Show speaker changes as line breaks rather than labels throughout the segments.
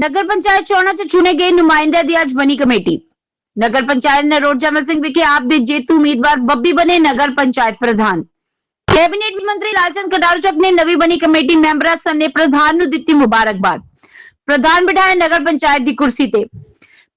ਨਗਰ ਪੰਚਾਇਤ ਚੋਣਾਂ 'ਚ ਚੁਣੇ ਗਏ ਨੁਮਾਇੰਦਿਆਂ ਦੀ ਅੱਜ ਬਣੀ ਕਮੇਟੀ ਨਗਰ ਪੰਚਾਇਤ ਨਰੋਟ ਜਮਲ ਸਿੰਘ ਵਿਖੇ ਆਪ ਦੇ ਜੇਤੂ ਉਮੀਦਵਾਰ ਬੱਬੀ ਬਣੇ ਨਗਰ ਪੰਚਾਇਤ ਪ੍ਰਧਾਨ ਕੈਬਨਿਟ ਮੰਤਰੀ ਲਾਲਚੰਦ ਕਟਾਰੂ ਨੇ ਨਵੀਂ ਬਣੀ ਕਮੇਟੀ ਮੈਂਬਰਾਂ ਸਨੇ ਪ੍ਰਧਾਨ ਨੂੰ ਦਿੱਤੀ ਮੁਬਾਰਕਬਾਦ ਪ੍ਰਧਾਨ ਬਿਠਾਏ ਨਗਰ ਪੰਚਾਇਤ ਦੀ ਕੁਰਸੀ ਤੇ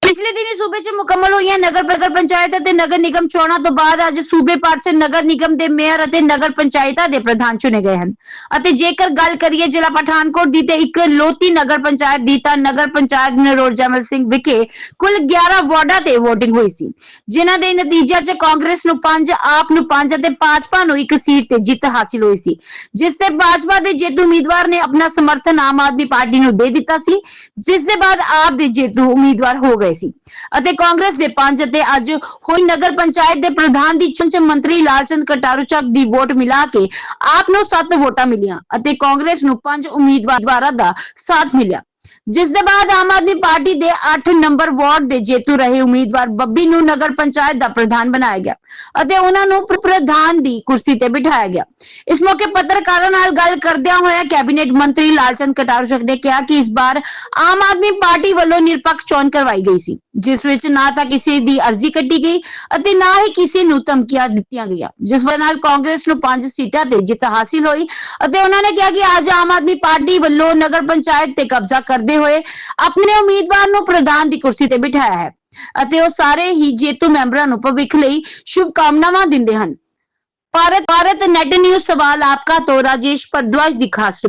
ਪਿਛਲੇ ਦਿਨੀ ਸੂਬੇ 'ਚ ਮੁਕੰਮਲ ਹੋਈਆਂ ਨਗਰ ਨਗਰ ਪੰਚਾਇਤ ਅਤੇ ਨਗਰ ਨਿਗਮ ਚੋਣਾਂ ਤੋਂ ਬਾਅਦ ਅੱਜ ਸੂਬੇ ਭਰ 'ਚ ਨਗਰ ਨਿਗਮ ਦੇ ਮੇਅਰ ਅਤੇ ਨਗਰ ਪੰਚਾਇਤਾਂ ਦੇ ਪ੍ਰਧਾਨ ਚੁਣੇ ਗਏ ਹਨ। ਅਤੇ ਜੇਕਰ ਗੱਲ ਕਰੀਏ ਜ਼ਿਲ੍ਹਾ ਪਠਾਨਕੋਟ ਦੀ ਤੇ ਇੱਕ ਲੋਤੀ ਨਗਰ ਪੰਚਾਇਤ ਦੀ ਤਾਂ ਨਗਰ ਪੰਚਾਇਤ ਨਰੋੜ ਜਮਲ ਸਿੰਘ ਵਿਖੇ ਕੁੱਲ 11 ਵਾਰਡਾਂ ਤੇ VOTING ਹੋਈ ਸੀ, ਜਿਨ੍ਹਾਂ ਦੇ ਨਤੀਜਿਆਂ 'ਚ ਕਾਂਗਰਸ ਨੂੰ 5 ਆਪ ਨੂੰ 5 ਅਤੇ ਭਾਜਪਾ ਨੂੰ ਇੱਕ ਸੀਟ ਤੇ ਜਿੱਤ ਹਾਸਿਲ ਹੋਈ ਸੀ। ਜਿਸ ਤੇ ਭਾਜਪਾ ਦੇ ਜੇਤੂ ਉਮੀਦਵਾਰ ਨੇ ਆਪਣਾ ਸਮਰਥਨ ਆਮ ਆਦਮੀ ਪਾਰਟੀ ਨੂੰ ਦੇ ਦਿੱਤਾ ਸੀ, ਜਿਸ ਦੇ ਬਾਅਦ ਆਪ ਦੇ ਜੇਤੂ ਉਮੀਦਵਾਰ ਹੋ ਗਏ। ਸੀ। ਅਤੇ ਕਾਂਗਰਸ ਦੇ 5 ਅਤੇ ਅੱਜ ਹੋਈ ਨਗਰ ਪੰਚਾਇਤ ਦੇ ਪ੍ਰਧਾਨ ਦੀ ਚੁਣ ਮੰਤਰੀ ਲਾਲਚੰਦ ਕਟਾਰੂ ਚੱਕ ਦੀ ਵੋਟ ਮਿਲਾ ਕੇ ਆਪ ਨੂੰ 7 ਵੋਟਾਂ ਮਿਲੀਆਂ ਅਤੇ ਕਾਂਗਰਸ ਨੂੰ 5 ਉਮੀਦਵਾਰਾਂ ਦਾ ਸਾਥ ਮਿਲਿਆ। ਜਿਸ ਦੇ ਬਾਅਦ ਆਮ ਆਦਮੀ ਪਾਰਟੀ ਦੇ 8 ਨੰਬਰ ਵਾਰਡ ਦੇ ਜੇਤੂ ਰਹੇ ਉਮੀਦਵਾਰ ਬੱਬੀ ਨੂੰ ਨਗਰ ਪੰਚਾਇਤ ਦਾ ਪ੍ਰਧਾਨ ਬਣਾਇਆ ਗਿਆ ਅਤੇ ਉਹਨਾਂ ਨੂੰ ਪ੍ਰਧਾਨ ਦੀ ਕੁਰਸੀ ਤੇ ਬਿਠਾਇਆ ਗਿਆ। ਇਸ ਮੌਕੇ ਪੱਤਰਕਾਰਾਂ ਨਾਲ ਗੱਲ ਕਰਦਿਆਂ ਹੋਇਆ ਕੈਬਨਿਟ ਮੰਤਰੀ ਲਾਲਚੰਦ ਕਟਾਰੂ ਨੇ ਕਿਹਾ ਕਿ ਇਸ ਵਾਰ ਆਮ ਆਦਮੀ ਪਾਰਟੀ ਵੱਲੋਂ ਨਿਰਪੱਖ ਚੋਣ ਕਰਵਾਈ ਗਈ ਸੀ। ਜਿਸ ਵਿੱਚ ਨਾ ਤਾਂ ਕਿਸੇ ਦੀ ਅਰਜ਼ੀ ਕੱਟੀ ਗਈ ਅਤੇ ਨਾ ਹੀ ਕਿਸੇ ਨੂੰ ਧਮਕੀਆਂ ਦਿੱਤੀਆਂ ਗਈਆਂ। ਜਿਸ ਵਜ੍ਹਾ ਨਾਲ ਕਾਂਗਰਸ ਨੂੰ 5 ਸੀਟਾਂ ਤੇ ਜਿੱਤ ਹਾਸਿਲ ਹੋਈ ਅਤੇ ਉਹਨਾਂ ਨੇ ਕਿਹਾ ਕਿ ਅੱਜ ਆਮ ਆਦਮੀ ਪਾਰਟੀ ਵੱਲੋਂ ਨਗਰ ਪੰਚਾਇਤ ਤੇ ਕਬਜ਼ਾ ਕਰਦੇ ਹੋਏ ਆਪਣੇ ਉਮੀਦਵਾਰ ਨੂੰ ਪ੍ਰਧਾਨ ਦੀ ਕੁਰਸੀ ਤੇ ਬਿਠਾਇਆ ਹੈ ਅਤੇ ਉਹ ਸਾਰੇ ਹੀ ਜੇਤੂ ਮੈਂਬਰਾਂ ਨੂੰ ਭਵਿੱਖ ਲਈ ਸ਼ੁਭ ਕਾਮਨਾਵਾਂ ਦਿੰਦੇ ਹਨ। ਭਾਰਤ ਭਾਰਤ ਨੈਟ ਨਿਊਜ਼ ਸਵਾਲ ਆਪਕਾ ਤੋਂ, ਰਾਜੇਸ਼ ਭਰਦਵਾਜ ਦੀ ਖਾਸ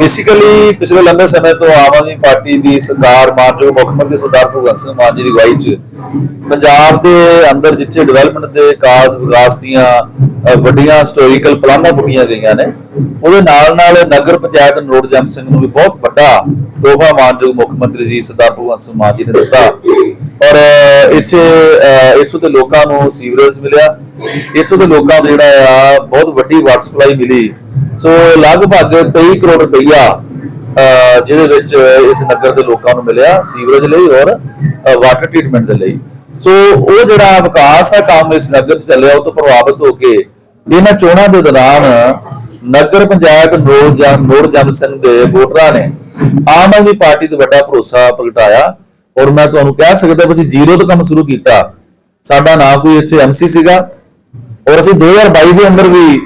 ਬੇਸਿਕਲੀ ਪਿਛਲੇ ਲੰਬੇ ਸਮੇਂ ਤੋਂ ਆਮ ਆਦਮੀ ਪਾਰਟੀ ਦੀ ਸਰਕਾਰ ਮਾਨਯੋਗ ਮੁੱਖ ਮੰਤਰੀ ਸਰਦਾਰ ਭਗਵੰਤ ਸਿੰਘ ਮਾਨ ਜੀ ਦੀ ਅਗਵਾਈ 'ਚ ਪੰਜਾਬ ਦੇ ਅੰਦਰ ਜਿੱਥੇ ਡਿਵੈਲਪਮੈਂਟ ਦੇ ਕਾਜ਼ ਵਿਕਾਸ ਦੀਆਂ ਵੱਡੀਆਂ ਹਿਸਟੋਰੀਕਲ ਪਲਾਨਾਂ ਪੁੱਟੀਆਂ ਗਈਆਂ ਨੇ, ਉਹਦੇ ਨਾਲ ਨਾਲ ਨਗਰ ਪੰਚਾਇਤ ਨਰੋੜ ਜਮ ਸਿੰਘ ਨੂੰ ਵੀ ਬਹੁਤ ਵੱਡਾ ਤੋਹਫਾ ਮਾਨਯੋਗ ਮੁੱਖ ਮੰਤਰੀ ਜੀ ਸਰਦਾਰ ਭਗਵੰਤ ਸਿੰਘ ਮਾਨ ਜੀ ਨੇ ਦਿੱਤਾ। ਔਰ ਇੱਥੇ ਅ, ਇੱਥੋਂ ਦੇ ਲੋਕਾਂ ਨੂੰ ਸੀਵਰੇਜ ਮਿਲਿਆ। ਇੱਥੋਂ ਦੇ ਲੋਕਾਂ ਨੂੰ ਜਿਹੜਾ ਆ ਬਹੁਤ ਵੱਡੀ ਵਾਟਰ ਸਪਲਾਈ ਮਿਲੀ। ਸੋ ਲਗਭਗ 23 ਕਰੋੜ ਰੁਪਈਆ ਜਿਹਦੇ ਵਿੱਚ ਇਸ ਨਗਰ ਦੇ ਲੋਕਾਂ ਨੂੰ ਮਿਲਿਆ ਸੀਵਰੇਜ ਲਈ ਔਰ ਵਾਟਰ ਟ੍ਰੀਟਮੈਂਟ ਦੇ ਲਈ। ਸੋ ਉਹ ਜਿਹੜਾ ਵਿਕਾਸ ਆ ਕੰਮ ਇਸ ਨਗਰ ਚੱਲਿਆ ਉਹ ਤੋਂ ਪ੍ਰਭਾਵਿਤ ਹੋ ਕੇ ਇਹਨਾਂ ਚੋਣਾਂ ਦੇ ਦੌਰਾਨ ਨਗਰ ਪੰਚਾਇਤ ਨੋੜ ਜਮ ਨੋੜ ਜਮ ਸਿੰਘ ਦੇ ਵੋਟਰਾਂ ਨੇ ਆਮ ਆਦਮੀ ਪਾਰਟੀ ਤੇ ਵੱਡਾ ਭਰੋਸਾ ਪ੍ਰਗਟਾਇਆ। ਔਰ ਮੈਂ ਤੁਹਾਨੂੰ ਕਹਿ ਸਕਦਾ ਵੀ ਅਸੀਂ ਜ਼ੀਰੋ ਤੋਂ ਕੰਮ ਸ਼ੁਰੂ ਕੀਤਾ। ਸਾਡਾ ਨਾ ਕੋਈ ਇੱਥੇ ਐਮਸੀ ਸੀਗਾ। ਔਰ ਅਸੀਂ 2022 ਦੇ ਅੰਦਰ ਵੀ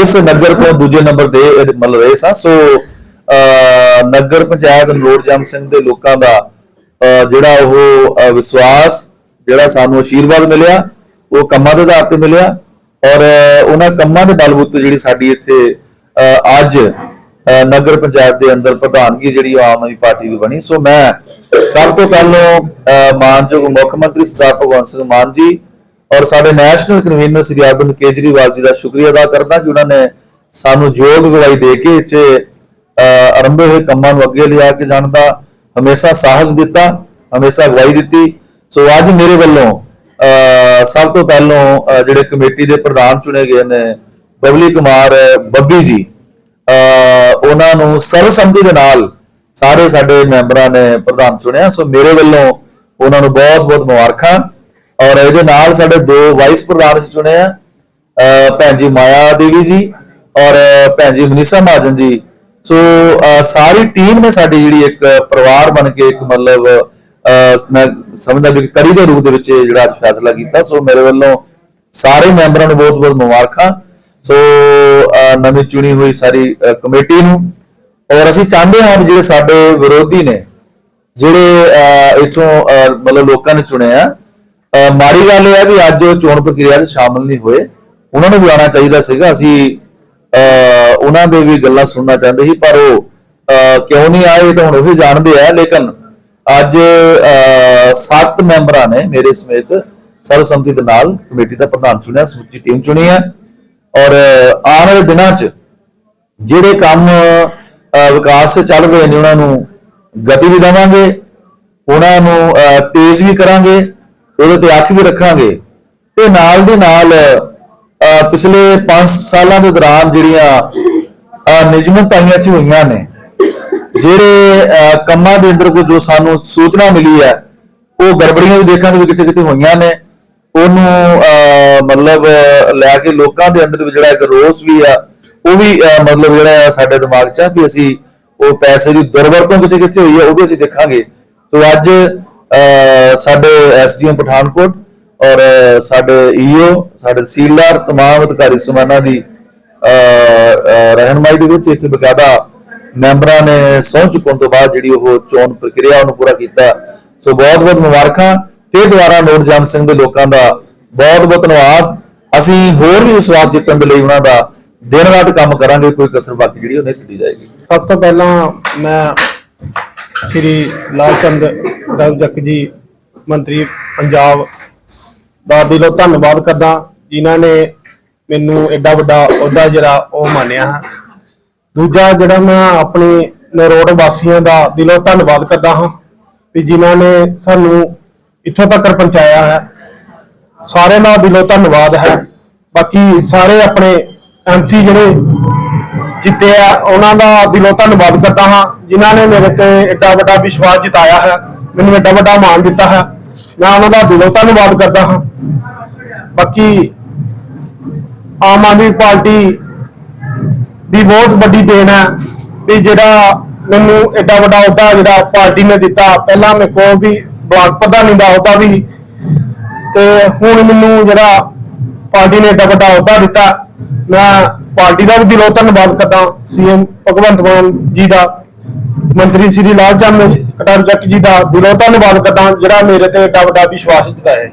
ਇਸ ਨਗਰ ਤੋਂ ਦੂਜੇ ਨੰਬਰ ਦੇ ਮਤਲਬ ਰਹੇ ਸਾਂ। ਸੋ ਨਗਰ ਪੰਚਾਇਤ ਨਰੋੜ ਜਮ ਸਿੰਘ ਦੇ ਲੋਕਾਂ ਦਾ ਜਿਹੜਾ ਉਹ ਵਿਸ਼ਵਾਸ ਜਿਹੜਾ ਸਾਨੂੰ ਆਸ਼ੀਰਵਾਦ ਮਿਲਿਆ ਉਹ ਕੰਮਾਂ ਦੇ ਆਧਾਰ ਤੇ ਮਿਲਿਆ। ਔਰ ਉਹਨਾਂ ਕੰਮਾਂ ਦੇ ਬਲਬੂਤੇ ਜਿਹੜੀ ਸਾਡੀ ਇੱਥੇ ਅਹ, ਅੱਜ ਨਗਰ ਪੰਚਾਇਤ ਦੇ ਅੰਦਰ ਪ੍ਰਧਾਨਗੀ ਜਿਹੜੀ ਉਹ ਆਮ ਆਦਮੀ ਪਾਰਟੀ ਦੀ ਬਣੀ। ਸੋ ਮੈਂ ਸਭ ਤੋਂ ਪਹਿਲਾਂ ਮਾਨਯੋਗ ਮੁੱਖ ਮੰਤਰੀ ਸਰਦਾਰ ਭਗਵੰਤ ਸਿੰਘ ਮਾਨ ਜੀ ਔਰ ਸਾਡੇ ਨੈਸ਼ਨਲ ਕਨਵੀਨਰ ਸ੍ਰੀ ਅਰਵਿੰਦ ਕੇਜਰੀਵਾਲ ਜੀ ਦਾ ਸ਼ੁਕਰੀਆ ਅਦਾ ਕਰਦਾ ਕਿ ਉਹਨਾਂ ਨੇ ਸਾਨੂੰ ਯੋਗ ਅਗਵਾਈ ਦੇ ਕੇ ਇੱਥੇ ਆਰੰਭੇ ਹੋਏ ਕੰਮਾਂ ਨੂੰ ਅੱਗੇ ਲਿਆ ਕੇ ਜਾਣ ਦਾ ਹਮੇਸ਼ਾ ਸਾਹਸ ਦਿੱਤਾ ਹਮੇਸ਼ਾ ਅਗਵਾਈ ਦਿੱਤੀ। ਸੋ ਅੱਜ ਮੇਰੇ ਵੱਲੋਂ ਅਹ, ਸਭ ਤੋਂ ਪਹਿਲਾਂ ਜਿਹੜੇ ਕਮੇਟੀ ਦੇ ਪ੍ਰਧਾਨ ਚੁਣੇ ਗਏ ਨੇ ਬਬਲੀ ਕੁਮਾਰ ਬੱਬੀ ਜੀ ਅਹ, ਉਹਨਾਂ ਨੂੰ ਸਰਵਸੰਮਤੀ ਦੇ ਨਾਲ ਸਾਰੇ ਸਾਡੇ ਮੈਂਬਰਾਂ ਨੇ ਪ੍ਰਧਾਨ ਚੁਣਿਆ, ਸੋ ਮੇਰੇ ਵੱਲੋਂ ਉਹਨਾਂ ਨੂੰ ਬਹੁਤ ਬਹੁਤ ਮੁਬਾਰਕਾਂ। ਔਰ ਇਹਦੇ ਨਾਲ ਸਾਡੇ ਦੋ ਵਾਈਸ ਪ੍ਰਧਾਨ ਅਸੀਂ ਚੁਣੇ ਆ ਭੈਣ ਜੀ ਮਾਇਆ ਦੇਵੀ ਜੀ ਔਰ ਭੈਣ ਜੀ ਮਨੀਸ਼ਾ ਮਹਾਜਨ ਜੀ। ਸੋ ਸਾਰੀ ਟੀਮ ਨੇ ਸਾਡੀ ਜਿਹੜੀ ਇੱਕ ਪਰਿਵਾਰ ਬਣ ਕੇ ਇੱਕ ਮਤਲਬ, ਅਹ ਮੈਂ ਸਮਝਦਾ ਵੀ ਕਰੀ ਦੇ ਰੂਪ ਦੇ ਵਿੱਚ ਜਿਹੜਾ ਅੱਜ ਫੈਸਲਾ ਕੀਤਾ। ਸੋ ਮੇਰੇ ਵੱਲੋਂ ਸਾਰੇ ਮੈਂਬਰਾਂ ਨੂੰ ਬਹੁਤ ਬਹੁਤ ਮੁਬਾਰਕਾਂ। ਸੋ ਨਵੀਂ ਚੁਣੀ ਹੋਈ ਸਾਰੀ ਕਮੇਟੀ ਨੂੰ ਔਰ ਅਸੀਂ ਚਾਹੁੰਦੇ ਹਾਂ ਵੀ ਜਿਹੜੇ ਸਾਡੇ ਵਿਰੋਧੀ ਨੇ ਜਿਹੜੇ ਅਹ, ਇੱਥੋਂ ਮਤਲਬ ਲੋਕਾਂ ਨੇ ਚੁਣੇ ਆ ਮਾੜੀ ਗੱਲ ਇਹ ਹੈ ਵੀ ਅੱਜ ਉਹ ਚੋਣ ਪ੍ਰਕਿਰਿਆ 'ਚ ਸ਼ਾਮਲ ਨਹੀਂ ਹੋਏ। ਉਹਨਾਂ ਨੂੰ ਵੀ ਚਾਹੀਦਾ ਸੀਗਾ। ਅਸੀਂ ਉਹਨਾਂ ਦੇ ਵੀ ਗੱਲਾਂ ਸੁਣਨਾ ਚਾਹੁੰਦੇ ਸੀ ਪਰ ਉਹ ਕਿਉਂ ਨਹੀਂ ਆਏ ਤਾਂ ਹੁਣ ਉਹ ਹੀ ਜਾਣਦੇ ਆ। ਲੇਕਿਨ ਅੱਜ ਅਹ, ਸੱਤ ਮੈਂਬਰਾਂ ਨੇ ਮੇਰੇ ਸਮੇਤ ਸਰਵਸੰਮਤੀ ਦੇ ਨਾਲ ਕਮੇਟੀ ਦਾ ਪ੍ਰਧਾਨ ਚੁਣਿਆ ਸਮੁੱਚੀ ਟੀਮ ਚੁਣੀ ਹੈ। ਔਰ ਆਉਣ ਵਾਲੇ ਦਿਨਾਂ 'ਚ ਜਿਹੜੇ ਕੰਮ ਵਿਕਾਸ ਚੱਲ ਰਹੇ ਨੇ ਉਹਨਾਂ ਨੂੰ ਗਤੀ ਵੀ ਦੇਵਾਂਗੇ ਉਹਨਾਂ ਨੂੰ ਤੇਜ਼ ਵੀ ਕਰਾਂਗੇ ਉਹਦੇ ਤੇ ਅੱਖ ਵੀ ਰੱਖਾਂਗੇ। ਤੇ ਨਾਲ ਦੇ ਨਾਲ ਪਿਛਲੇ 5 ਸਾਲਾਂ ਦੇ ਦੌਰਾਨ ਜਿਹੜੀਆਂ ਅਹ, ਨਿਯਮਤਾਂ ਇੱਥੇ ਹੋਈਆਂ ਨੇ ਜਿਹੜੇ ਅਹ, ਕੰਮਾਂ ਦੇ ਅੰਦਰ ਕੋਈ ਜੋ ਸਾਨੂੰ ਸੂਚਨਾ ਮਿਲੀ ਹੈ ਉਹ ਗੜਬੜੀਆਂ ਵੀ ਦੇਖਾਂਗੇ ਵੀ ਕਿੱਥੇ ਕਿੱਥੇ ਹੋਈਆਂ ਨੇ। ਉਹਨੂੰ ਅਹ, ਮਤਲਬ ਲੈ ਕੇ ਲੋਕਾਂ ਦੇ ਅੰਦਰ ਵੀ ਜਿਹੜਾ ਇੱਕ ਰੋਸ ਵੀ ਆ ਉਹ ਵੀ ਅਹ, ਮਤਲਬ ਜਿਹੜਾ ਸਾਡੇ ਦਿਮਾਗ 'ਚ ਆ ਵੀ ਅਸੀਂ ਉਹ ਪੈਸੇ ਦੀ ਦੁਰਵਰਤੋਂ ਕਿੱਥੇ ਕਿੱਥੇ ਹੋਈ ਹੈ ਉਹ ਵੀ ਅਸੀਂ ਦੇਖਾਂਗੇ। ਸੋ ਅੱਜ ਅਹ, ਸਾਡੇ ਐਸਡੀਐਮ ਪਠਾਨਕੋਟ ਔਰ ਅਹ, ਸਾਡੇ ਈਓ ਸਾਡੇ ਤਹਿਸੀਲਦਾਰ ਤਮਾਮ ਅਧਿਕਾਰੀ ਸਮਾਨਾ ਦੀ ਰਹਿਨਮਾਈ ਦੇ ਵਿੱਚ ਇੱਥੇ ਬਕਾਇਦਾ ਮੈਂਬਰਾਂ ਨੇ ਸਹੁੰ ਚੁੱਕਣ ਤੋਂ ਬਾਅਦ ਜਿਹੜੀ ਉਹ ਚੋਣ ਪ੍ਰਕਿਰਿਆ ਉਹਨੂੰ ਪੂਰਾ ਕੀਤਾ। ਸੋ ਬਹੁਤ ਬਹੁਤ ਮੁਬਾਰਕਾਂ। ਤੇ ਦੁਆਰਾ ਨੋਟ ਜਨ ਸਿੰਘ ਦੇ ਲੋਕਾਂ ਦਾ ਬਹੁਤ ਬਹੁਤ ਧੰਨਵਾਦ। ਅਸੀਂ ਹੋਰ ਵੀ ਵਿਸ਼ਵਾਸ ਜਿੱਤਣ ਦੇ ਲਈ ਉਹਨਾਂ ਦਾ ਦਿਨ ਰਾਤ ਕੰਮ ਕਰਾਂਗੇ, ਕੋਈ ਕਸਰ ਬਾਕੀ ਜਿਹੜੀ ਉਹ ਨਹੀਂ ਛੱਡੀ ਜਾਏਗੀ।
ਸਭ ਤੋਂ ਪਹਿਲਾਂ ਮੈਂ ਸ਼੍ਰੀ ਲਾਲ ਚੰਦ ਜੱਕ ਜੀ, ਮੰਤਰੀ ਪੰਜਾਬ ਦਾ ਦਿਲੋਂ ਧੰਨਵਾਦ ਕਰਦਾ, ਜਿਨ੍ਹਾਂ ਨੇ ਮੈਨੂੰ ਐਡਾ ਵੱਡਾ ਅਹੁਦਾ ਜਿਹੜਾ ਉਹ ਮਾਨਿਆ। ਹੈ ਦੂਜਾ ਜਿਹੜਾ ਮੈਂ ਆਪਣੇ ਨਰੋੜ ਵਾਸੀਆਂ ਦਾ ਦਿਲੋਂ ਧੰਨਵਾਦ ਕਰਦਾ ਹਾਂ, ਵੀ ਜਿਨ੍ਹਾਂ ਨੇ ਸਾਨੂੰ ਇੱਥੋਂ ਤੱਕ ਪਹੁੰਚਾਇਆ ਹੈ। ਸਾਰਿਆਂ ਦਾ ਦਿਲੋਂ ਧੰਨਵਾਦ ਹੈ। ਬਾਕੀ ਸਾਰੇ ਆਪਣੇ ਐਮਸੀ ਜਿਹੜੇ ਜਿੱਤੇ ਆ, ਉਹਨਾਂ ਦਾ ਦਿਲੋਂ ਧੰਨਵਾਦ ਕਰਦਾ ਹਾਂ, ਜਿਨ੍ਹਾਂ ਨੇ ਮੇਰੇ ਤੇ ਏਡਾ ਵੱਡਾ ਵਿਸ਼ਵਾਸ ਜਿਤਾਇਆ ਹੈ, ਮੈਨੂੰ ਏਡਾ ਵੱਡਾ ਮਾਣ ਦਿੱਤਾ ਹੈ। ਮੈਂ ਉਹਨਾਂ ਦਾ ਦਿਲੋਂ ਧੰਨਵਾਦ ਕਰਦਾ ਹਾਂ। ਬਾਕੀ ਆਮ ਆਦਮੀ ਪਾਰਟੀ ਦੀ ਬਹੁਤ ਵੱਡੀ ਦੇਣ ਹੈ ਵੀ ਜਿਹੜਾ ਮੈਨੂੰ ਏਡਾ ਵੱਡਾ ਅਹੁਦਾ ਜਿਹੜਾ ਪਾਰਟੀ ਨੇ ਦਿੱਤਾ, ਪਹਿਲਾਂ ਮੇਰੇ ਕੋਲ ਵੀ ਬਲਾਕ ਪ੍ਰਧਾਨੀ ਦਾ ਅਹੁਦਾ ਵੀ ਤੇ ਹੁਣ ਮੈਨੂੰ ਜਿਹੜਾ ਪਾਰਟੀ ਨੇ ਏਡਾ ਵੱਡਾ ਅਹੁਦਾ ਦਿੱਤਾ ਮੈਂ ਪਾਰਟੀ ਦਾ ਵੀ ਦਿਲੋਂ ਧੰਨਵਾਦ ਕਰਦਾ ਸੀਐਮ ਭਗਵੰਤ ਮਾਨ ਜੀ ਦਾ, ਮੰਤਰੀ ਸ੍ਰੀ ਲਾਲ ਚੰਦ ਕਟਾਰੂ ਚੱਕ ਜੀ ਦਾ ਦਿਲੋਂ ਧੰਨਵਾਦ ਕਰਦਾ ਜਿਹੜਾ ਮੇਰੇ ਤੇ ਏਡਾ ਵੱਡਾ ਵਿਸ਼ਵਾਸ ਜਤਾਇਆ ਹੈ